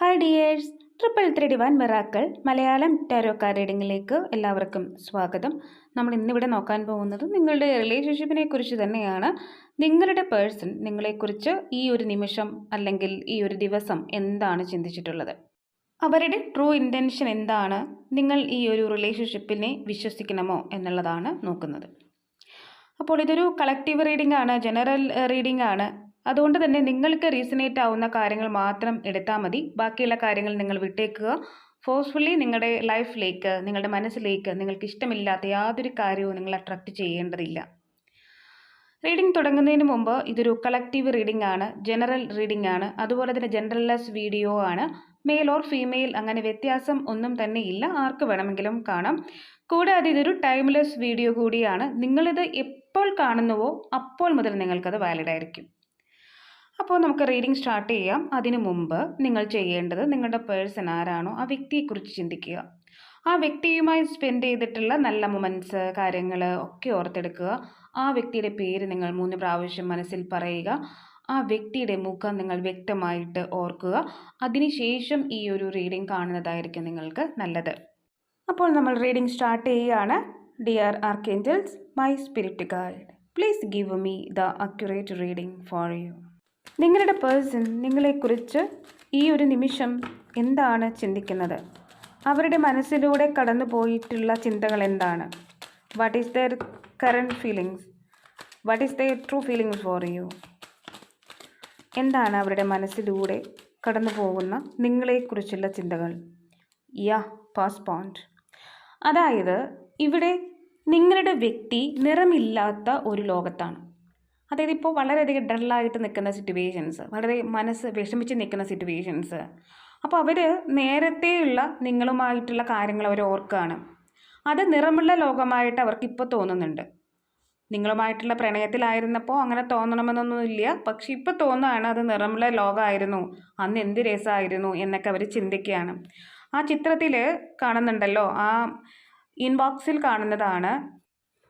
Hi dears triple three divine miracle Malayalam tarot card റീഡിങ്ങിലേക്ക് എല്ലാവർക്കും സ്വാഗതം. നമ്മൾ ഇന്നിവിടെ നോക്കാൻ പോകുന്നത് നിങ്ങളുടെ റിലേഷൻഷിപ്പിനെ കുറിച്ച് തന്നെയാണ്. നിങ്ങളുടെ പേഴ്സൺ നിങ്ങളെക്കുറിച്ച് ഈ ഒരു നിമിഷം അല്ലെങ്കിൽ ഈ ഒരു ദിവസം എന്താണ് ചിന്തിച്ചിട്ടുള്ളത്? അവരുടെ ട്രൂ ഇന്റൻഷൻ എന്താണ്? നിങ്ങൾ ഈ ഒരു റിലേഷൻഷിപ്പിനെ വിശ്വസിക്കണമോ എന്നുള്ളതാണ് നോക്കുന്നത്. അപ്പോൾ ഇതൊരു കളക്റ്റീവ് റീഡിംഗ് ആണ് ജനറൽ റീഡിംഗ് ആണ്. അതുകൊണ്ട് തന്നെ നിങ്ങൾക്ക് റീസണേറ്റ് ആവുന്ന കാര്യങ്ങൾ മാത്രം എടുത്താൽ മതി. ബാക്കിയുള്ള കാര്യങ്ങൾ നിങ്ങൾ വിട്ടേക്കുക. ഫോഴ്സ്ഫുള്ളി നിങ്ങളുടെ ലൈഫിലേക്ക് നിങ്ങളുടെ മനസ്സിലേക്ക് നിങ്ങൾക്ക് ഇഷ്ടമില്ലാത്ത യാതൊരു കാര്യവും നിങ്ങൾ അട്രാക്റ്റ് ചെയ്യേണ്ടതില്ല. റീഡിംഗ് തുടങ്ങുന്നതിന് മുമ്പ് ഇതൊരു കളക്റ്റീവ് റീഡിംഗ് ആണ് ജനറൽ റീഡിംഗ് ആണ്. അതുപോലെ തന്നെ ജനറൽലെസ് വീഡിയോ ആണ്. മെയിൽ ഓർ ഫീമെയിൽ അങ്ങനെ വ്യത്യാസം ഒന്നും തന്നെ ഇല്ല. ആർക്ക് വേണമെങ്കിലും കാണാം. കൂടാതെ ഇതൊരു ടൈംലെസ് വീഡിയോ കൂടിയാണ്. നിങ്ങളിത് എപ്പോൾ കാണുന്നുവോ അപ്പോൾ മുതൽ നിങ്ങൾക്കത് വാലിഡ് ആയിരിക്കും. അപ്പോൾ നമുക്ക് റീഡിംഗ് സ്റ്റാർട്ട് ചെയ്യാം. അതിനു മുമ്പ് നിങ്ങൾ ചെയ്യേണ്ടത് നിങ്ങളുടെ പേഴ്സൺ ആരാണോ ആ വ്യക്തിയെക്കുറിച്ച് ചിന്തിക്കുക. ആ വ്യക്തിയുമായി സ്പെൻഡ് ചെയ്തിട്ടുള്ള നല്ല മൊമെന്റ്സ് കാര്യങ്ങൾ ഒക്കെ ഓർത്തെടുക്കുക. ആ വ്യക്തിയുടെ പേര് നിങ്ങൾ മൂന്ന് പ്രാവശ്യം മനസ്സിൽ പറയുക. ആ വ്യക്തിയുടെ മുഖം നിങ്ങൾ വ്യക്തമായിട്ട് ഓർക്കുക. അതിനുശേഷം ഈ ഒരു റീഡിംഗ് കാണുന്നതായിരിക്കും നിങ്ങൾക്ക് നല്ലത്. അപ്പോൾ നമ്മൾ റീഡിംഗ് സ്റ്റാർട്ട് ചെയ്യുകയാണ്. Dear archangels my spirit guide please give me the accurate reading for you നിങ്ങളുടെ പേഴ്സൺ നിങ്ങളെക്കുറിച്ച് ഈ ഒരു നിമിഷം എന്താണ് ചിന്തിക്കുന്നത്? അവരുടെ മനസ്സിലൂടെ കടന്നു പോയിട്ടുള്ള ചിന്തകൾ എന്താണ്? What is their current feelings what is their true feelings for you എന്താണ് അവരുടെ മനസ്സിലൂടെ കടന്നു പോകുന്ന നിങ്ങളെക്കുറിച്ചുള്ള ചിന്തകൾ? യാ പോയിന്റ് അതായത് ഇവിടെ നിങ്ങളുടെ വ്യക്തി നിറമില്ലാത്ത ഒരു ലോകത്താണ്. അതായത് ഇപ്പോൾ വളരെയധികം ഡള്ളായിട്ട് നിൽക്കുന്ന സിറ്റുവേഷൻസ് വളരെ മനസ്സ് വിഷമിച്ച് നിൽക്കുന്ന സിറ്റുവേഷൻസ് അപ്പോൾ അവർ നേരത്തെയുള്ള നിങ്ങളുമായിട്ടുള്ള കാര്യങ്ങൾ അവർ ഓർക്കുകയാണ്. അത് നിറമുള്ള ലോകമായിട്ട് അവർക്ക് ഇപ്പോൾ തോന്നുന്നുണ്ട്. നിങ്ങളുമായിട്ടുള്ള പ്രണയത്തിലായിരുന്നപ്പോൾ അങ്ങനെ തോന്നണമെന്നൊന്നുമില്ല പക്ഷെ ഇപ്പോൾ തോന്നുകയാണ് അത് നിറമുള്ള ലോകമായിരുന്നു. അന്ന് എന്ത് രസമായിരുന്നു എന്നൊക്കെ അവർ ചിന്തിക്കുകയാണ്. ആ ചിത്രത്തിൽ കാണുന്നുണ്ടല്ലോ. ആ ഇൻബോക്സിൽ കാണുന്നതാണ്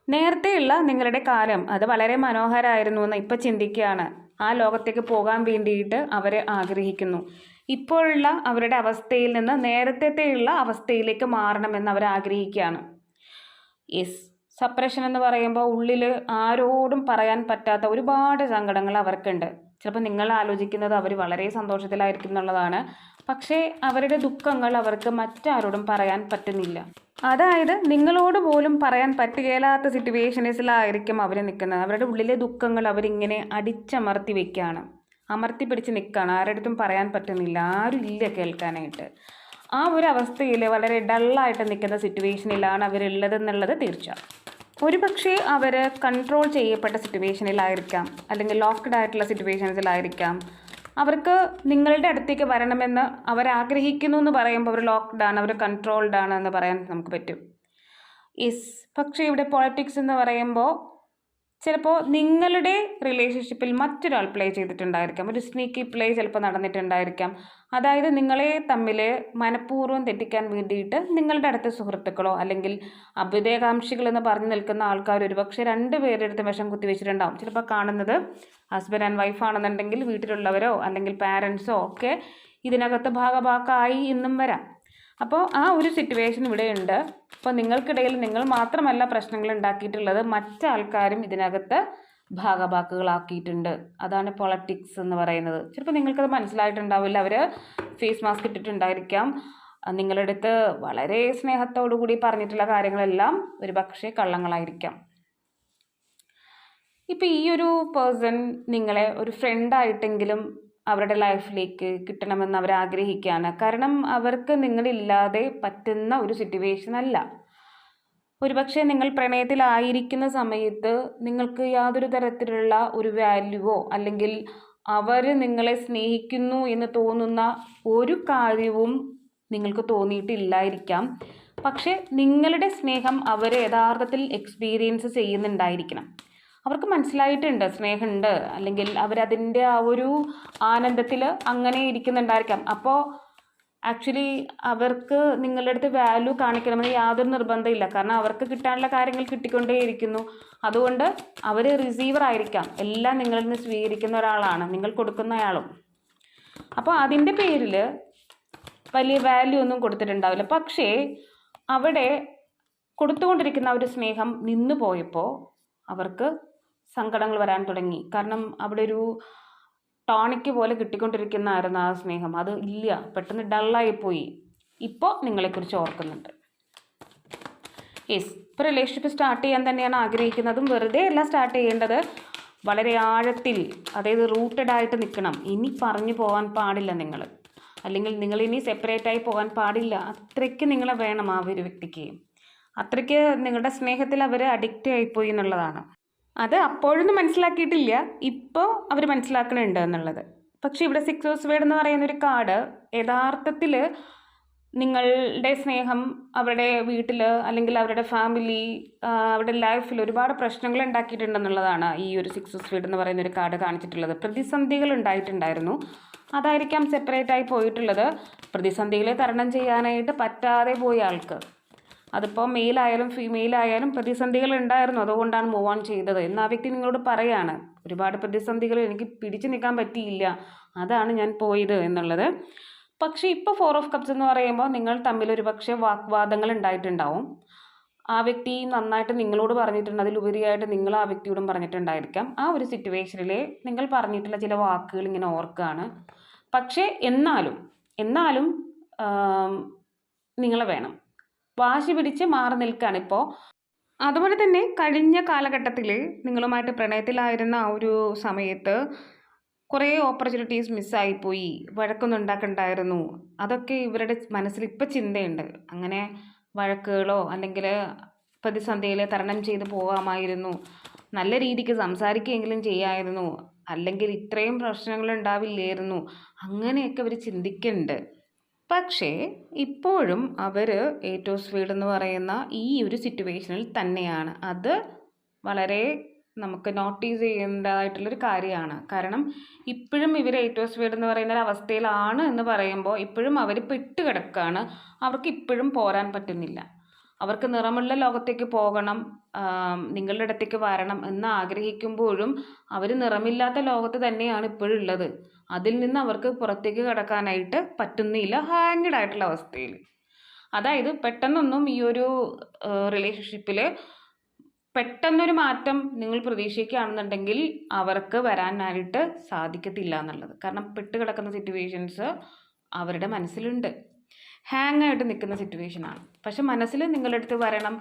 നേരത്തെയുള്ള നിങ്ങളുടെ കാലം അത് വളരെ മനോഹരമായിരുന്നു എന്ന് ഇപ്പം ചിന്തിക്കുകയാണ്. ആ ലോകത്തേക്ക് പോകാൻ വേണ്ടിയിട്ട് അവർ ആഗ്രഹിക്കുന്നു. ഇപ്പോഴുള്ള അവരുടെ അവസ്ഥയിൽ നിന്ന് നേരത്തെയുള്ള അവസ്ഥയിലേക്ക് മാറണമെന്ന് അവർ ആഗ്രഹിക്കുകയാണ്. യെസ് സപ്രഷൻ എന്ന് പറയുമ്പോൾ ഉള്ളിൽ ആരോടും പറയാൻ പറ്റാത്ത ഒരുപാട് സങ്കടങ്ങൾ അവർക്കുണ്ട്. ചിലപ്പോൾ നിങ്ങൾ ആലോചിക്കുന്നത് അവർ വളരെ സന്തോഷത്തിലായിരിക്കും എന്നുള്ളതാണ്. പക്ഷേ അവരുടെ ദുഃഖങ്ങൾ അവർക്ക് മറ്റാരോടും പറയാൻ പറ്റുന്നില്ല. അതായത് നിങ്ങളോട് പോലും പറയാൻ പറ്റുകയില്ലാത്ത സിറ്റുവേഷൻസിലായിരിക്കും അവർ നിൽക്കുന്നത്. അവരുടെ ഉള്ളിലെ ദുഃഖങ്ങൾ അവരിങ്ങനെ അടിച്ചമർത്തി വെക്കുകയാണ് അമർത്തി പിടിച്ച് നിൽക്കുകയാണ് ആരുടെടുത്തും പറയാൻ പറ്റുന്നില്ല. ആരും ഇല്ല കേൾക്കാനായിട്ട്. ആ ഒരു അവസ്ഥയിൽ വളരെ ഡള്ളായിട്ട് നിൽക്കുന്ന സിറ്റുവേഷനിലാണ് അവരുള്ളതെന്നുള്ളത് തീർച്ച ഒരു പക്ഷേ അവർ കൺട്രോൾ ചെയ്യപ്പെട്ട സിറ്റുവേഷനിലായിരിക്കാം. അല്ലെങ്കിൽ ലോക്ക്ഡ് ആയിട്ടുള്ള സിറ്റുവേഷൻസിലായിരിക്കാം. അവർക്ക് നിങ്ങളുടെ അടുത്തേക്ക് വരണമെന്ന് അവർ ആഗ്രഹിക്കുന്നു എന്ന് പറയുമ്പോൾ അവർ ലോക്ക്ഡ് ആണ് അവർ കൺട്രോൾഡ് ആണ് എന്ന് പറയാൻ നമുക്ക് പറ്റും. യെസ് പക്ഷേ ഇവിടെ പൊളിറ്റിക്സ് എന്ന് പറയുമ്പോൾ ചിലപ്പോൾ നിങ്ങളുടെ റിലേഷൻഷിപ്പിൽ മറ്റൊരാൾ പ്ലേ ചെയ്തിട്ടുണ്ടായിരിക്കാം. ഒരു സ്നീക്കി പ്ലേ ചിലപ്പോൾ നടന്നിട്ടുണ്ടായിരിക്കാം. അതായത് നിങ്ങളെ തമ്മിൽ മനഃപൂർവം തെറ്റിക്കാൻ വേണ്ടിയിട്ട് നിങ്ങളുടെ അടുത്ത സുഹൃത്തുക്കളോ അല്ലെങ്കിൽ അഭ്യുദയകാംക്ഷികൾ എന്ന് പറഞ്ഞു നിൽക്കുന്ന ആൾക്കാർ ഒരുപക്ഷെ രണ്ട് പേരുടെ അടുത്ത് വിഷം കുത്തി വെച്ചിട്ടുണ്ടാവും. ചിലപ്പോൾ കാണുന്നത് ഹസ്ബൻഡ് ആൻഡ് വൈഫ് ആണെന്നുണ്ടെങ്കിൽ വീട്ടിലുള്ളവരോ അല്ലെങ്കിൽ പാരൻസോ ഒക്കെ ഇതിനകത്ത് ഭാഗഭാക്കായി എന്നും വരാം. അപ്പോൾ ആ ഒരു സിറ്റുവേഷൻ ഇവിടെ ഉണ്ട് അപ്പോൾ നിങ്ങൾക്കിടയിൽ നിങ്ങൾ മാത്രമല്ല പ്രശ്നങ്ങൾ ഉണ്ടാക്കിയിട്ടുള്ളത് മറ്റാൾക്കാരും ഇതിനകത്ത് ഭാഗഭാക്കുകളാക്കിയിട്ടുണ്ട്. അതാണ് പൊളിറ്റിക്സ് എന്ന് പറയുന്നത്. ചിലപ്പോൾ നിങ്ങൾക്കത് മനസ്സിലായിട്ടുണ്ടാവില്ല. അവർ ഫേസ് മാസ്ക് ഇട്ടിട്ടുണ്ടായിരിക്കാം. നിങ്ങളുടെ അടുത്ത് വളരെ സ്നേഹത്തോടു കൂടി പറഞ്ഞിട്ടുള്ള കാര്യങ്ങളെല്ലാം ഒരു പക്ഷേ കള്ളങ്ങളായിരിക്കാം. ഇപ്പോൾ ഈ ഒരു പേഴ്സൺ നിങ്ങളെ ഒരു ഫ്രണ്ടായിട്ടെങ്കിലും അവരുടെ ലൈഫിലേക്ക് കിട്ടണമെന്ന് അവർ ആഗ്രഹിക്കുകയാണ് കാരണം അവർക്ക് നിങ്ങളില്ലാതെ പറ്റുന്ന ഒരു സിറ്റുവേഷൻ അല്ല. ഒരുപക്ഷെ നിങ്ങൾ പ്രണയത്തിലായിരിക്കുന്ന സമയത്ത് നിങ്ങൾക്ക് യാതൊരു തരത്തിലുള്ള ഒരു വാല്യുവോ അല്ലെങ്കിൽ അവർ നിങ്ങളെ സ്നേഹിക്കുന്നു എന്ന് തോന്നുന്ന ഒരു കാര്യവും നിങ്ങൾക്ക് തോന്നിയിട്ടില്ലായിരിക്കാം. പക്ഷേ നിങ്ങളുടെ സ്നേഹം അവർ യഥാർത്ഥത്തിൽ എക്സ്പീരിയൻസ് ചെയ്യുന്നുണ്ടായിരിക്കണം. അവർക്ക് മനസ്സിലായിട്ടുണ്ട് സ്നേഹമുണ്ട് അല്ലെങ്കിൽ അവരതിന്റെ ആ ഒരു ആനന്ദത്തിൽ അങ്ങനെ ഇരിക്കുന്നുണ്ടായിരിക്കാം. അപ്പോൾ ആക്ച്വലി അവർക്ക് നിങ്ങളുടെ അടുത്ത് വാല്യൂ കാണിക്കണമെന്ന് യാതൊരു നിർബന്ധമില്ല കാരണം അവർക്ക് കിട്ടാനുള്ള കാര്യങ്ങൾ കിട്ടിക്കൊണ്ടേയിരിക്കുന്നു അതുകൊണ്ട് അവർ റിസീവർ ആയിരിക്കാം. എല്ലാം നിങ്ങളിൽ നിന്ന് സ്വീകരിക്കുന്ന ഒരാളാണ്. നിങ്ങൾ കൊടുക്കുന്ന ആളും. അപ്പോൾ അതിന്റെ പേരിൽ വലിയ വാല്യൂ ഒന്നും കൊടുത്തിട്ടുണ്ടാവില്ല. പക്ഷേ അവിടെ കൊടുത്തുകൊണ്ടിരിക്കുന്ന ഒരു സ്നേഹം നിന്നു പോയപ്പോൾ അവർക്ക് സങ്കടങ്ങൾ വരാൻ തുടങ്ങി. കാരണം അവിടെ ഒരു ടോണിക്ക് പോലെ കിട്ടിക്കൊണ്ടിരിക്കുന്നതായിരുന്നു ആ സ്നേഹം. അത് ഇല്ല. പെട്ടെന്ന് ഡള്ളായി പോയി. ഇപ്പോൾ നിങ്ങളെക്കുറിച്ച് ഓർക്കുന്നുണ്ട്. യെസ്. ഇപ്പോൾ റിലേഷൻഷിപ്പ് സ്റ്റാർട്ട് ചെയ്യാൻ തന്നെയാണ് ആഗ്രഹിക്കുന്നതും വെറുതെ അല്ല സ്റ്റാർട്ട് ചെയ്യേണ്ടത് വളരെ ആഴത്തിൽ അതായത് റൂട്ടഡ് ആയിട്ട് നിൽക്കണം. ഇനി പറഞ്ഞു പോകാൻ പാടില്ല നിങ്ങൾ. അല്ലെങ്കിൽ നിങ്ങൾ ഇനി സെപ്പറേറ്റ് ആയി പോകാൻ പാടില്ല. അത്രയ്ക്ക് നിങ്ങളെ വേണം ആ ഒരു വ്യക്തിക്ക്. അത്രയ്ക്ക് നിങ്ങളുടെ സ്നേഹത്തിൽ അവർ അഡിക്റ്റ് ആയിപ്പോയി എന്നുള്ളതാണ്. അത് അപ്പോഴൊന്നും മനസ്സിലാക്കിയിട്ടില്ല. ഇപ്പോൾ അവർ മനസ്സിലാക്കണുണ്ട് എന്നുള്ളത്. പക്ഷേ ഇവിടെ സിക്സ് ഹോഴ്സ് വേർഡ് എന്ന് പറയുന്ന ഒരു കാർഡ് യഥാർത്ഥത്തിൽ നിങ്ങളുടെ സ്നേഹം അവരുടെ വീട്ടിൽ അല്ലെങ്കിൽ അവരുടെ ഫാമിലി അവരുടെ ലൈഫിൽ ഒരുപാട് പ്രശ്നങ്ങൾ ഉണ്ടാക്കിയിട്ടുണ്ടെന്നുള്ളതാണ് ഈ ഒരു സിക്സ് സ്പീഡ് എന്ന് പറയുന്ന ഒരു കാർഡ് കാണിച്ചിട്ടുള്ളത്. പ്രതിസന്ധികൾ ഉണ്ടായിട്ടുണ്ടായിരുന്നു. അതായിരിക്കാം സെപ്പറേറ്റ് ആയി പോയിട്ടുള്ളത്. പ്രതിസന്ധികളെ തരണം ചെയ്യാനായിട്ട് പറ്റാതെ പോയ ആൾക്ക്. അതിപ്പോൾ മെയിലായാലും ഫീമെയിലായാലും പ്രതിസന്ധികൾ ഉണ്ടായിരുന്നു അതുകൊണ്ടാണ് മൂവ് ഓൺ ചെയ്തത്. എന്ന് ആ വ്യക്തി നിങ്ങളോട് പറയാണ് ഒരുപാട് പ്രതിസന്ധികൾ എനിക്ക് പിടിച്ചു നിൽക്കാൻ പറ്റിയില്ല അതാണ് ഞാൻ പോയത് എന്നുള്ളത്. പക്ഷേ ഇപ്പോൾ ഫോർ ഓഫ് കപ്സ് എന്ന് പറയുമ്പോൾ നിങ്ങൾ തമ്മിൽ ഒരു പക്ഷേ വാഗ്വാദങ്ങൾ ഉണ്ടായിട്ടുണ്ടാവും. ആ വ്യക്തി നന്നായിട്ട് നിങ്ങളോട് പറഞ്ഞിട്ടുണ്ട് അതിലുപരിയായിട്ട് നിങ്ങൾ ആ വ്യക്തിയോടും പറഞ്ഞിട്ടുണ്ടായിരിക്കാം. ആ ഒരു സിറ്റുവേഷനിൽ നിങ്ങൾ പറഞ്ഞിട്ടുള്ള ചില വാക്കുകൾ ഇങ്ങനെ ഓർക്കുകയാണ്. പക്ഷേ എന്നാലും എന്നാലും നിങ്ങളെ വേണം. വാശി പിടിച്ച് മാറി നിൽക്കുകയാണ് ഇപ്പോൾ അതുപോലെ തന്നെ കഴിഞ്ഞ കാലഘട്ടത്തിൽ നിങ്ങളുമായിട്ട് പ്രണയത്തിലായിരുന്ന ആ ഒരു സമയത്ത് കുറേ ഓപ്പർച്യൂണിറ്റീസ് മിസ്സായിപ്പോയി വഴക്കൊന്നും ഉണ്ടാക്കണ്ടായിരുന്നു. അതൊക്കെ ഇവരുടെ മനസ്സിൽ ഇപ്പം ചിന്തയുണ്ട്. അങ്ങനെ വഴക്കുകളോ അല്ലെങ്കിൽ പ്രതിസന്ധിയിൽ തരണം ചെയ്ത് പോകാമായിരുന്നു നല്ല രീതിക്ക് സംസാരിക്കുകയെങ്കിലും ചെയ്യാമായിരുന്നു അല്ലെങ്കിൽ ഇത്രയും പ്രശ്നങ്ങൾ ഉണ്ടാവില്ലായിരുന്നു. അങ്ങനെയൊക്കെ അവർ ചിന്തിക്കുന്നുണ്ട് പക്ഷേ ഇപ്പോഴും അവർ ഏറ്റവും സ്പീഡ് എന്ന് പറയുന്ന ഈ ഒരു സിറ്റുവേഷനിൽ തന്നെയാണ്. അത് വളരെ നമുക്ക് നോട്ടീസ് ചെയ്യേണ്ടതായിട്ടുള്ളൊരു കാര്യമാണ്. കാരണം ഇപ്പോഴും ഇവർ ഏറ്റവും സ്പീഡ് എന്ന് പറയുന്ന ഒരു അവസ്ഥയിലാണ് എന്ന് പറയുമ്പോൾ ഇപ്പോഴും അവർ പെട്ട് കിടക്കുകയാണ് അവർക്ക് ഇപ്പോഴും പോരാൻ പറ്റുന്നില്ല. അവർക്ക് നിറമുള്ള ലോകത്തേക്ക് പോകണം നിങ്ങളുടെ അടുത്തേക്ക് വരണം എന്ന് ആഗ്രഹിക്കുമ്പോഴും അവർ നിറമില്ലാത്ത ലോകത്ത് തന്നെയാണ് ഇപ്പോഴും ഉള്ളത് അതിൽ നിന്ന് അവർക്ക് പുറത്തേക്ക് കടക്കാനായിട്ട് പറ്റുന്നില്ല ഹാങ്ഡ് ആയിട്ടുള്ള അവസ്ഥയിൽ. അതായത് പെട്ടെന്നൊന്നും ഈ ഒരു റിലേഷൻഷിപ്പിൽ പെട്ടെന്നൊരു മാറ്റം നിങ്ങൾ പ്രതീക്ഷിക്കുകയാണെന്നുണ്ടെങ്കിൽ അവർക്ക് വരാനായിട്ട് സാധിക്കത്തില്ല എന്നുള്ളത്. കാരണം പെട്ട് കിടക്കുന്ന സിറ്റുവേഷൻസ് അവരുടെ മനസ്സിലുണ്ട്. ഹാങ് ആയിട്ട് നിൽക്കുന്ന സിറ്റുവേഷനാണ് പക്ഷെ മനസ്സിൽ നിങ്ങളുടെ അടുത്ത് വരണം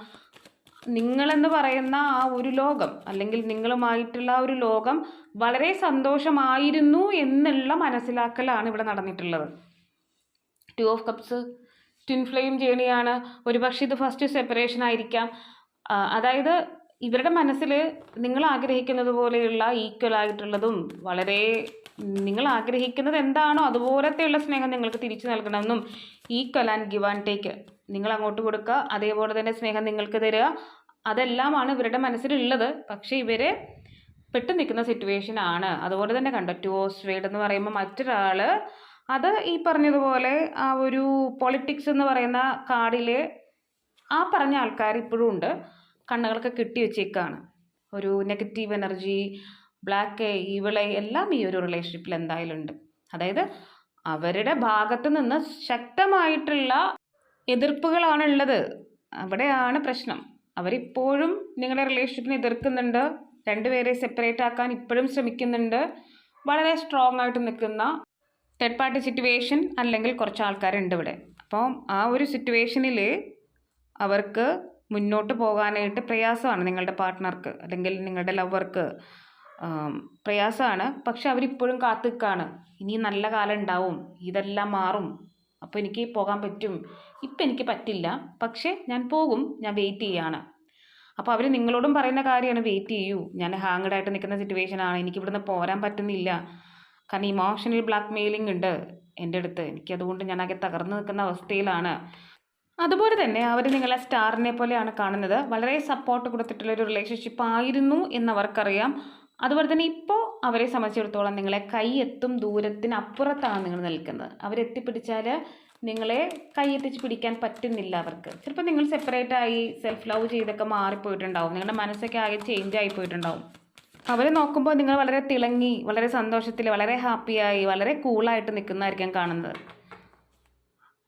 നിങ്ങളെന്ന് പറയുന്ന ആ ഒരു ലോകം അല്ലെങ്കിൽ നിങ്ങളുമായിട്ടുള്ള ഒരു ലോകം വളരെ സന്തോഷമായിരുന്നു എന്നുള്ള മനസ്സിലാക്കലാണ് ഇവിടെ നടന്നിട്ടുള്ളത്. Two of cups twin flame ജേണിയാണ് ഒരുപക്ഷെ ഇത് ഫസ്റ്റ് സെപ്പറേഷൻ ആയിരിക്കാം. അതായത് ഇവരുടെ മനസ്സിൽ നിങ്ങൾ ആഗ്രഹിക്കുന്നത് പോലെയുള്ള ഈക്വൽ ആയിട്ടുള്ളതും വളരെ നിങ്ങൾ ആഗ്രഹിക്കുന്നത് എന്താണോ അതുപോലത്തെയുള്ള സ്നേഹം നിങ്ങൾക്ക് തിരിച്ചു നൽകണമെന്നും equal and give and take നിങ്ങൾ അങ്ങോട്ട് കൊടുക്കുക അതേപോലെ തന്നെ സ്നേഹം നിങ്ങൾക്ക് തരിക. അതെല്ലാമാണ് ഇവരുടെ മനസ്സിലുള്ളത്. പക്ഷേ ഇവർ പെട്ടു നിൽക്കുന്ന സിറ്റുവേഷൻ ആണ്. അതുപോലെ തന്നെ കണ്ടോ ടു ഓസ്വേഡ് എന്ന് പറയുമ്പോൾ മറ്റൊരാൾ അത് ഈ പറഞ്ഞതുപോലെ ആ ഒരു പൊളിറ്റിക്സ് എന്ന് പറയുന്ന കാർഡിൽ ആ പറഞ്ഞ ആൾക്കാർ ഇപ്പോഴും ഉണ്ട്. കണ്ണുകളൊക്കെ കെട്ടി വെച്ചേക്കാണ്. ഒരു നെഗറ്റീവ് എനർജി ബ്ലാക്ക് ഇവിളെ എല്ലാം ഈ ഒരു റിലേഷൻഷിപ്പിൽ എന്തായാലും ഉണ്ട്. അതായത് അവരുടെ ഭാഗത്ത് നിന്ന് ശക്തമായിട്ടുള്ള എതിർപ്പുകളാണ് ഉള്ളത് അവിടെയാണ് പ്രശ്നം. അവരിപ്പോഴും നിങ്ങളുടെ റിലേഷൻഷിപ്പിനെ എതിർക്കുന്നുണ്ട്. രണ്ടുപേരെ സെപ്പറേറ്റ് ആക്കാൻ ഇപ്പോഴും ശ്രമിക്കുന്നുണ്ട്. വളരെ സ്ട്രോങ് ആയിട്ട് നിൽക്കുന്ന തേർഡ് പാർട്ടി സിറ്റുവേഷൻ അല്ലെങ്കിൽ കുറച്ച് ആൾക്കാരുണ്ട് ഇവിടെ. അപ്പം ആ ഒരു സിറ്റുവേഷനിൽ അവർക്ക് മുന്നോട്ട് പോകാനായിട്ട് പ്രയാസമാണ് നിങ്ങളുടെ പാർട്ട്ണർക്ക് അല്ലെങ്കിൽ നിങ്ങളുടെ ലവർക്ക് പ്രയാസമാണ്. പക്ഷെ അവരിപ്പോഴും കാത്തു നിൽക്കുകയാണ് ഇനി നല്ല കാലം ഉണ്ടാവും. ഇതെല്ലാം മാറും. അപ്പോൾ എനിക്ക് പോകാൻ പറ്റും. ഇപ്പം എനിക്ക് പറ്റില്ല. പക്ഷേ ഞാൻ പോകും. ഞാൻ വെയിറ്റ് ചെയ്യാണ്. അപ്പോൾ അവർ നിങ്ങളോടും പറയുന്ന കാര്യമാണ് വെയിറ്റ് ചെയ്യൂ. ഞാൻ ഹാങ്ഡ് ആയിട്ട് നിൽക്കുന്ന സിറ്റുവേഷനാണ് എനിക്ക് ഇവിടുന്ന് പോരാൻ പറ്റുന്നില്ല. കാരണം ഇമോഷണൽ ബ്ലാക്ക് മെയിലിംഗ് ഉണ്ട് എന്റെ അടുത്ത്. എനിക്കതുകൊണ്ട് ഞാൻ ആകെ തകർന്നു നിൽക്കുന്ന അവസ്ഥയിലാണ്. അതുപോലെ തന്നെ അവർ നിങ്ങളെ സ്റ്റാറിനെ പോലെയാണ് കാണുന്നത്. വളരെ സപ്പോർട്ട് കൊടുത്തിട്ടുള്ള ഒരു റിലേഷൻഷിപ്പ് ആയിരുന്നു എന്നവർക്കറിയാം. അതുപോലെ തന്നെ ഇപ്പോൾ അവരെ സംബന്ധിച്ചിടത്തോളം നിങ്ങളെ കൈ എത്തും ദൂരത്തിനപ്പുറത്താണ് നിങ്ങൾ നിൽക്കുന്നത്. അവരെത്തിപ്പിടിച്ചാൽ നിങ്ങളെ കൈയെത്തിച്ച് പിടിക്കാൻ പറ്റുന്നില്ല അവർക്ക്. ചിലപ്പോൾ നിങ്ങൾ സെപ്പറേറ്റ് ആയി സെൽഫ് ലവ് ചെയ്തൊക്കെ മാറിപ്പോയിട്ടുണ്ടാവും. നിങ്ങളുടെ മനസ്സൊക്കെ ആകെ ചേഞ്ച് ആയി പോയിട്ടുണ്ടാവും അവരെ നോക്കുമ്പോൾ നിങ്ങൾ വളരെ തിളങ്ങി വളരെ സന്തോഷത്തിൽ വളരെ ഹാപ്പിയായി വളരെ കൂളായിട്ട് നിൽക്കുന്നതായിരിക്കും കാണുന്നത്.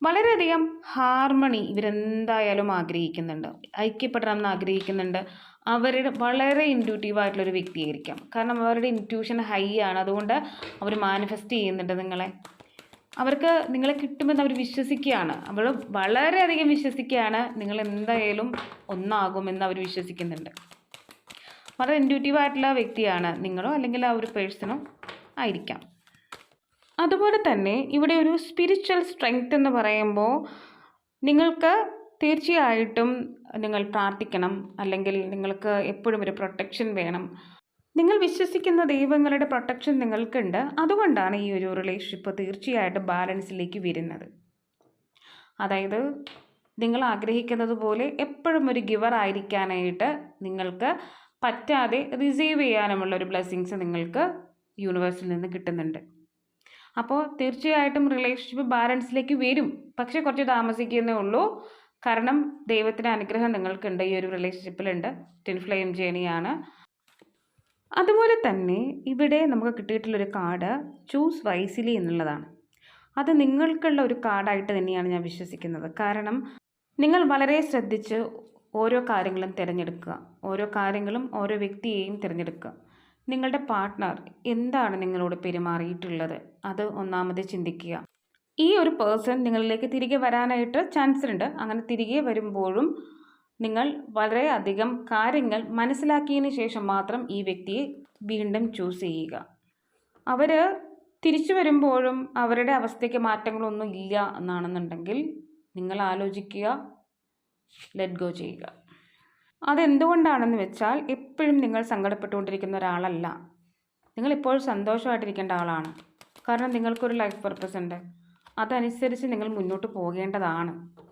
വളരെയധികം ഹാർമണി ഇവരെന്തായാലും ആഗ്രഹിക്കുന്നുണ്ട്. ഐക്യപ്പെടണം എന്ന് ആഗ്രഹിക്കുന്നുണ്ട്. അവരുടെ വളരെ ഇന്റ്യൂട്ടീവ് ആയിട്ടുള്ളൊരു വ്യക്തിയായിരിക്കാം. കാരണം അവരുടെ ഇന്റ്യൂഷൻ ഹൈ ആണ്. അതുകൊണ്ട് അവർ മാനിഫെസ്റ്റ് ചെയ്യുന്നുണ്ട് നിങ്ങളെ. അവർക്ക് നിങ്ങളെ കിട്ടുമെന്ന് അവർ വിശ്വസിക്കുകയാണ്. അവർ വളരെയധികം വിശ്വസിക്കുകയാണ് നിങ്ങൾ എന്തായാലും ഒന്നാകുമെന്ന് അവർ വിശ്വസിക്കുന്നുണ്ട്. വളരെ ആയിട്ടുള്ള വ്യക്തിയാണ്. നിങ്ങളോ അല്ലെങ്കിൽ ആ ഒരു പേഴ്സണോ ആയിരിക്കാം. അതുപോലെ തന്നെ ഇവിടെ ഒരു സ്പിരിച്വൽ സ്ട്രെങ്ത് എന്ന് പറയുമ്പോൾ നിങ്ങൾക്ക് തീർച്ചയായിട്ടും നിങ്ങൾ പ്രാർത്ഥിക്കണം. അല്ലെങ്കിൽ നിങ്ങൾക്ക് എപ്പോഴും ഒരു പ്രൊട്ടക്ഷൻ വേണം. നിങ്ങൾ വിശ്വസിക്കുന്ന ദൈവങ്ങളുടെ പ്രൊട്ടക്ഷൻ നിങ്ങൾക്കുണ്ട്. അതുകൊണ്ടാണ് ഈ ഒരു റിലേഷൻഷിപ്പ് തീർച്ചയായിട്ടും ബാലൻസിലേക്ക് വരുന്നത്. അതായത് നിങ്ങൾ ആഗ്രഹിക്കുന്നത് പോലെ എപ്പോഴും ഒരു ഗിവർ ആയിരിക്കാനായിട്ട് നിങ്ങൾക്ക് പറ്റാതെ റിസീവ് ചെയ്യാനുമുള്ള ഒരു ബ്ലെസ്സിങ്സ് നിങ്ങൾക്ക് യൂണിവേഴ്സിൽ നിന്ന് കിട്ടുന്നുണ്ട്. അപ്പോൾ തീർച്ചയായിട്ടും റിലേഷൻഷിപ്പ് ബാലൻസിലേക്ക് വരും. പക്ഷേ കുറച്ച് താമസിക്കുന്നേ ഉള്ളൂ. കാരണം ദൈവത്തിന്റെ അനുഗ്രഹം നിങ്ങൾക്കുണ്ട്. ഈ ഒരു റിലേഷൻഷിപ്പിലുണ്ട് ടിൻ ഫ്ലെയിം ജേണിയാണ് അതുപോലെ തന്നെ ഇവിടെ നമുക്ക് കിട്ടിയിട്ടുള്ളൊരു കാർഡ് ചൂസ് വൈസിലി എന്നുള്ളതാണ്. അത് നിങ്ങൾക്കുള്ള ഒരു കാർഡായിട്ട് തന്നെയാണ് ഞാൻ വിശ്വസിക്കുന്നത്. കാരണം നിങ്ങൾ വളരെ ശ്രദ്ധിച്ച് ഓരോ കാര്യങ്ങളും തിരഞ്ഞെടുക്കുക. ഓരോ കാര്യങ്ങളും ഓരോ വ്യക്തിയെയും തിരഞ്ഞെടുക്കുക. നിങ്ങളുടെ പാർട്ട്ണർ എന്താണ് നിങ്ങളോട് പെരുമാറിയിട്ടുള്ളത്? അത് ഒന്നാമത് ചിന്തിക്കുക. ഈ ഒരു പേഴ്സൺ നിങ്ങളിലേക്ക് തിരികെ വരാനായിട്ട് ചാൻസ് ഉണ്ട്. അങ്ങനെ തിരികെ വരുമ്പോഴും നിങ്ങൾ വളരെയധികം കാര്യങ്ങൾ മനസ്സിലാക്കിയതിന് ശേഷം മാത്രം ഈ വ്യക്തിയെ വീണ്ടും ചൂസ് ചെയ്യുക. അവർ തിരിച്ചു വരുമ്പോഴും അവരുടെ അവസ്ഥയ്ക്ക് മാറ്റങ്ങളൊന്നും ഇല്ല എന്നാണെന്നുണ്ടെങ്കിൽ നിങ്ങൾ ആലോചിക്കുക ലെറ്റ് ഗോ ചെയ്യുക. അതെന്തുകൊണ്ടാണെന്ന് വെച്ചാൽ എപ്പോഴും നിങ്ങൾ സങ്കടപ്പെട്ടുകൊണ്ടിരിക്കുന്ന ഒരാളല്ല. നിങ്ങൾ സന്തോഷമായിട്ടിരിക്കേണ്ട ആളാണ്. കാരണം നിങ്ങൾക്കൊരു ലൈഫ് പർപ്പസ് ഉണ്ട്. അതനുസരിച്ച് നിങ്ങൾ മുന്നോട്ട് പോകേണ്ടതാണ്.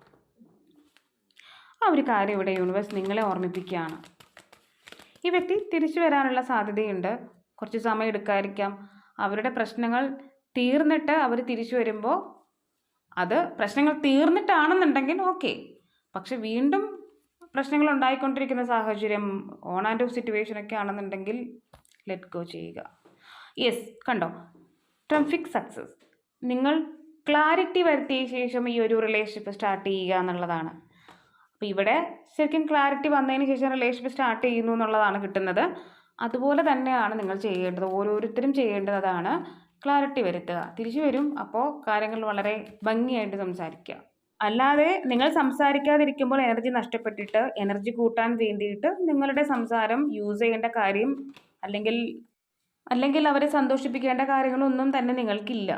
ആ ഒരു കാര്യം ഇവിടെ യൂണിവേഴ്സ് നിങ്ങളെ ഓർമ്മിപ്പിക്കുകയാണ്. ഈ വ്യക്തി തിരിച്ചു വരാനുള്ള സാധ്യതയുണ്ട്. കുറച്ച് സമയം എടുക്കാതിരിക്കാം. അവരുടെ പ്രശ്നങ്ങൾ തീർന്നിട്ട് അവർ തിരിച്ചു വരുമ്പോൾ അത് പ്രശ്നങ്ങൾ തീർന്നിട്ടാണെന്നുണ്ടെങ്കിൽ ഓക്കെ പക്ഷെ വീണ്ടും പ്രശ്നങ്ങൾ ഉണ്ടായിക്കൊണ്ടിരിക്കുന്ന സാഹചര്യം ഓൺ ആൻഡ് ഓഫ് സിറ്റുവേഷൻ ഒക്കെ ആണെന്നുണ്ടെങ്കിൽ ലെറ്റ് ഗോ ചെയ്യുക. യെസ് കണ്ടോ? ട്രംഫിക് സക്സസ് നിങ്ങൾ ക്ലാരിറ്റി വരുത്തിയ ശേഷം ഈ ഒരു റിലേഷൻഷിപ്പ് സ്റ്റാർട്ട് ചെയ്യുക എന്നുള്ളതാണ്. അപ്പോൾ ഇവിടെ ശരിക്കും ക്ലാരിറ്റി വന്നതിന് ശേഷം റിലേഷൻഷിപ്പ് സ്റ്റാർട്ട് ചെയ്യുന്നു എന്നുള്ളതാണ് കിട്ടുന്നത്. അതുപോലെ തന്നെയാണ് നിങ്ങൾ ചെയ്യേണ്ടത്. ഓരോരുത്തരും ചെയ്യേണ്ടത് അതാണ്. ക്ലാരിറ്റി വരുത്തുക. തിരിച്ചു വരും. അപ്പോൾ കാര്യങ്ങൾ വളരെ ഭംഗിയായിട്ട് സംസാരിക്കുക. അല്ലാതെ നിങ്ങൾ സംസാരിക്കാതിരിക്കുമ്പോൾ എനർജി നഷ്ടപ്പെട്ടിട്ട് എനർജി കൂട്ടാൻ വേണ്ടിയിട്ട് നിങ്ങളുടെ സംസാരം യൂസ് ചെയ്യേണ്ട കാര്യം അല്ലെങ്കിൽ അല്ലെങ്കിൽ അവരെ സന്തോഷിപ്പിക്കേണ്ട കാര്യങ്ങളൊന്നും തന്നെ നിങ്ങൾക്കില്ല.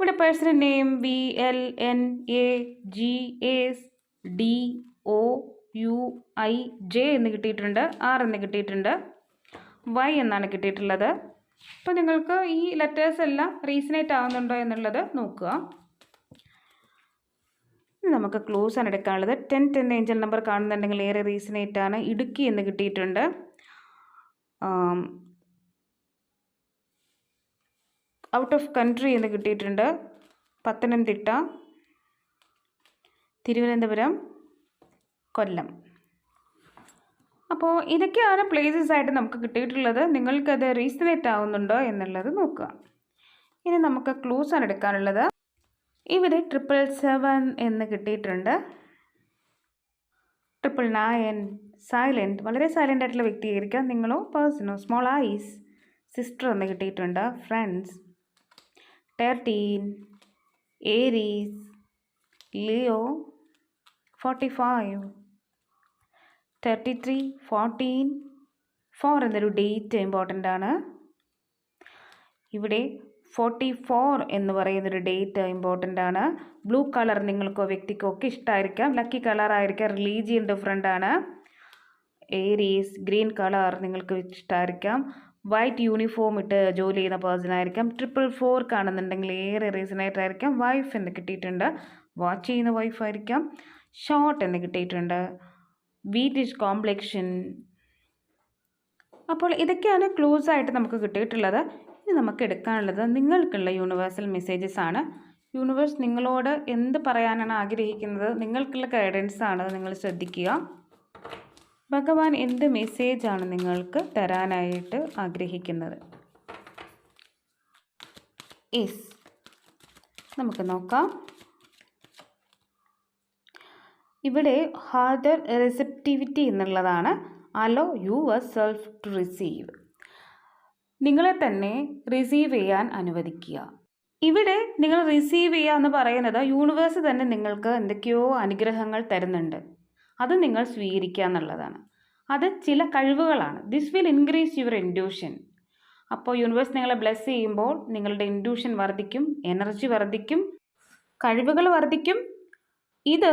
ഇവിടെ personal name V L N A G S D O U I J എന്ന് കിട്ടിയിട്ടുണ്ട് ആർ എന്ന് കിട്ടിയിട്ടുണ്ട് വൈ എന്നാണ് കിട്ടിയിട്ടുള്ളത്. അപ്പോൾ നിങ്ങൾക്ക് ഈ ലെറ്റേഴ്സ് എല്ലാം റീസണേറ്റ് ആവുന്നുണ്ടോ എന്നുള്ളത് നോക്കുക. നമുക്ക് ക്ലോസ് ആണ് എടുക്കാനുള്ളത്. ടെൻ ടെൻ ഏഞ്ചൽ നമ്പർ കാണുന്നുണ്ടെങ്കിൽ ഏറെ റീസണേറ്റ് ആണ്. ഇടുക്കി എന്ന് കിട്ടിയിട്ടുണ്ട്. ഔട്ട് ഓഫ് കൺട്രി എന്ന് കിട്ടിയിട്ടുണ്ട്. പത്തനംതിട്ട. തിരുവനന്തപുരം കൊല്ലം. അപ്പോൾ ഇതൊക്കെയാണ് പ്ലേസസ് ആയിട്ട് നമുക്ക് കിട്ടിയിട്ടുള്ളത്. നിങ്ങൾക്കത് റീസണേറ്റ് ആവുന്നുണ്ടോ എന്നുള്ളത് നോക്കുക. ഇനി നമുക്ക് ക്ലൂസ് ആണ് എടുക്കാനുള്ളത്. ഇവിടെ ട്രിപ്പിൾ സെവൻ എന്ന് കിട്ടിയിട്ടുണ്ട്. ട്രിപ്പിൾ നയൻ സൈലന്റ് വളരെ സൈലന്റ് ആയിട്ടുള്ള വ്യക്തിയായിരിക്കാം. നിങ്ങളോ പേഴ്സണോ സ്മോൾ ഐസ് സിസ്റ്റർ എന്ന് കിട്ടിയിട്ടുണ്ട്. Friends thirteen Aries Leo forty five thirty three fourteen four എന്നൊരു ഡേറ്റ് ഇമ്പോർട്ടന്റ് ആണ്. ഇവിടെ ഫോർട്ടി ഫോർ എന്ന് പറയുന്നൊരു ഡേറ്റ് ഇമ്പോർട്ടന്റ് ആണ്. ബ്ലൂ കളർ നിങ്ങൾക്കോ വ്യക്തിക്കോ ഒക്കെ ഇഷ്ടമായിരിക്കാം ലക്കി കളർ ആയിരിക്കാം. റിലീജിയൻ ഡിഫറെന്റ് ആണ്. ഏരീസ് ഗ്രീൻ കളർ നിങ്ങൾക്ക് ഇഷ്ടമായിരിക്കാം വൈറ്റ് യൂണിഫോം ഇട്ട് ജോലി ചെയ്യുന്ന പേഴ്സൺ ആയിരിക്കാം. ട്രിപ്പിൾ ഫോർ കാണുന്നുണ്ടെങ്കിൽ ഏറെ റീസൺ ആയിട്ടായിരിക്കാം. വൈഫ് എന്ന് കിട്ടിയിട്ടുണ്ട്. വാച്ച് ചെയ്യുന്ന വൈഫ് ആയിരിക്കാം. ഷോർട്ട് എന്ന് കിട്ടിയിട്ടുണ്ട്. വീറ്റിഷ് കോംപ്ലക്ഷൻ അപ്പോൾ ഇതൊക്കെയാണ് ക്ലോസ് ആയിട്ട് നമുക്ക് കിട്ടിയിട്ടുള്ളത്. ഇനി നമുക്ക് എടുക്കാനുള്ളത് നിങ്ങൾക്കുള്ള യൂണിവേഴ്സൽ മെസ്സേജസ് ആണ്. യൂണിവേഴ്സ് നിങ്ങളോട് എന്ത് പറയാനാണ് ആഗ്രഹിക്കുന്നത്? നിങ്ങൾക്കുള്ള ഗൈഡൻസ് ആണ്. നിങ്ങൾ ശ്രദ്ധിക്കുക. ഭഗവാൻ എന്ത് മെസ്സേജാണ് നിങ്ങൾക്ക് തരാനായിട്ട് ആഗ്രഹിക്കുന്നത്? യെസ് നമുക്ക് നോക്കാം. ഇവിടെ ഹാദർ റെസെപ്റ്റിവിറ്റി എന്നുള്ളതാണ് allow yourself to receive നിങ്ങളെ തന്നെ റിസീവ് ചെയ്യാൻ അനുവദിക്കുക. ഇവിടെ നിങ്ങൾ റിസീവ് ചെയ്യുക എന്ന് പറയുന്നത് യൂണിവേഴ്സ് തന്നെ നിങ്ങൾക്ക് എന്തൊക്കെയോ അനുഗ്രഹങ്ങൾ തരുന്നുണ്ട്. അത് നിങ്ങൾ സ്വീകരിക്കുക എന്നുള്ളതാണ്. അത് ചില കഴിവുകളാണ്. This will increase your intuition അപ്പോൾ യൂണിവേഴ്സ് നിങ്ങളെ ബ്ലെസ് ചെയ്യുമ്പോൾ നിങ്ങളുടെ ഇൻഡ്യൂഷൻ വർദ്ധിക്കും എനർജി വർദ്ധിക്കും കഴിവുകൾ വർദ്ധിക്കും. ഇത്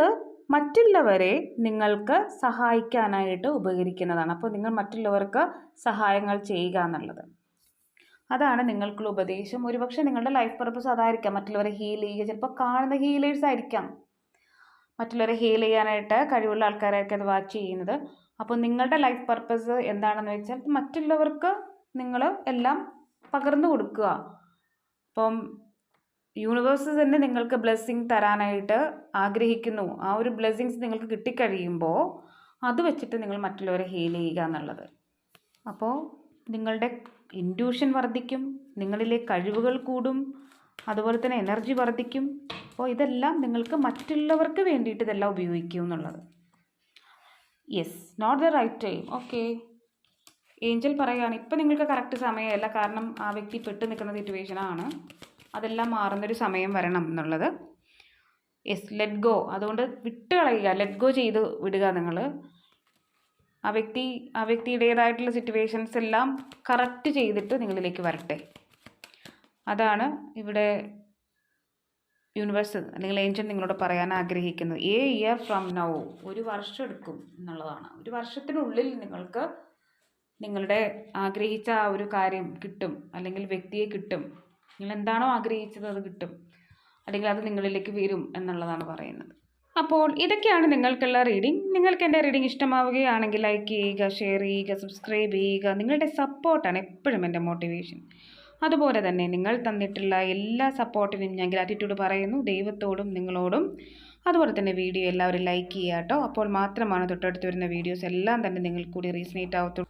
മറ്റുള്ളവരെ നിങ്ങൾക്ക് സഹായിക്കാനായിട്ട് ഉപകരിക്കുന്നതാണ്. അപ്പോൾ നിങ്ങൾ മറ്റുള്ളവർക്ക് സഹായങ്ങൾ ചെയ്യുക എന്നുള്ളത്. അതാണ് നിങ്ങൾക്കുള്ള ഉപദേശം. ഒരുപക്ഷെ നിങ്ങളുടെ ലൈഫ് പർപ്പസ് അതായിരിക്കാം. മറ്റുള്ളവരെ ഹീൽ ചെയ്യുക. ചിലപ്പോൾ കാണുന്ന ഹീലേഴ്സ് ആയിരിക്കാം. മറ്റുള്ളവരെ ഹീൽ ചെയ്യാനായിട്ട് കഴിവുള്ള ആൾക്കാരായിരിക്കും അത് വാച്ച് ചെയ്യുന്നത്. അപ്പോൾ നിങ്ങളുടെ ലൈഫ് പർപ്പസ് എന്താണെന്ന് വെച്ചാൽ മറ്റുള്ളവർക്ക് നിങ്ങൾ എല്ലാം പകർന്നു കൊടുക്കുക. അപ്പം യൂണിവേഴ്സ് തന്നെ നിങ്ങൾക്ക് ബ്ലെസ്സിങ് തരാനായിട്ട് ആഗ്രഹിക്കുന്നു. ആ ഒരു ബ്ലെസ്സിങ്സ് നിങ്ങൾക്ക് കിട്ടിക്കഴിയുമ്പോൾ അത് വെച്ചിട്ട് നിങ്ങൾ മറ്റുള്ളവരെ ഹീൽ ചെയ്യുക എന്നുള്ളത്. അപ്പോൾ നിങ്ങളുടെ ഇൻഡ്യൂഷൻ വർദ്ധിക്കും നിങ്ങളിലെ കഴിവുകൾ കൂടും അതുപോലെ തന്നെ എനർജി വർദ്ധിക്കും. അപ്പോൾ ഇതെല്ലാം നിങ്ങൾക്ക് മറ്റുള്ളവർക്ക് വേണ്ടിയിട്ട് ഇതെല്ലാം ഉപയോഗിക്കും എന്നുള്ളത്. Yes not the right time okay angel പറയുകയാണ് ഇപ്പം നിങ്ങൾക്ക് കറക്റ്റ് സമയമല്ല. കാരണം ആ വ്യക്തി പെട്ടു നിൽക്കുന്ന സിറ്റുവേഷനാണ് അതെല്ലാം മാറുന്നൊരു സമയം വരണം എന്നുള്ളത്. യെസ് ലെറ്റ് ഗോ അതുകൊണ്ട് വിട്ട് കളയുക. ലെറ്റ് ഗോ ചെയ്ത് വിടുക നിങ്ങൾ. ആ വ്യക്തി ആ വ്യക്തിയുടേതായിട്ടുള്ള സിറ്റുവേഷൻസ് എല്ലാം കറക്റ്റ് ചെയ്തിട്ട് നിങ്ങളിലേക്ക് വരട്ടെ. അതാണ് ഇവിടെ യൂണിവേഴ്സ് അല്ലെങ്കിൽ ഏഞ്ചൽ നിങ്ങളോട് പറയാൻ ആഗ്രഹിക്കുന്നത്. എ ഇയർ ഫ്രം നൗ ഒരു വർഷം എടുക്കും എന്നുള്ളതാണ്. ഒരു വർഷത്തിനുള്ളിൽ നിങ്ങൾക്ക് നിങ്ങളുടെ ആഗ്രഹിച്ച ആ ഒരു കാര്യം കിട്ടും. അല്ലെങ്കിൽ വ്യക്തിയെ കിട്ടും. നിങ്ങൾ എന്താണോ ആഗ്രഹിച്ചത് അത് കിട്ടും. അല്ലെങ്കിൽ അത് നിങ്ങളിലേക്ക് വരും എന്നുള്ളതാണ് പറയുന്നത്. അപ്പോൾ ഇതൊക്കെയാണ് നിങ്ങൾക്കുള്ള റീഡിംഗ് നിങ്ങൾക്ക് എന്റെ റീഡിംഗ് ഇഷ്ടമാവുകയാണെങ്കിൽ ലൈക്ക് ചെയ്യുക ഷെയർ ചെയ്യുക സബ്സ്ക്രൈബ് ചെയ്യുക. നിങ്ങളുടെ സപ്പോർട്ടാണ് എപ്പോഴും എന്റെ മോട്ടിവേഷൻ അതുപോലെ തന്നെ നിങ്ങൾ തന്നിട്ടുള്ള എല്ലാ സപ്പോർട്ടിനും ഞാൻ ഗ്രാറ്റിറ്റ്യൂഡ് പറയുന്നു. ദൈവത്തോടും നിങ്ങളോടും. അതുപോലെ തന്നെ വീഡിയോ എല്ലാവരും ലൈക്ക് ചെയ്യുക കേട്ടോ. അപ്പോൾ മാത്രമാണ് തൊട്ടടുത്ത് വരുന്ന വീഡിയോസ് എല്ലാം തന്നെ നിങ്ങൾക്ക് കൂടി റീസണേറ്റ് ആവത്തുള്ളൂ.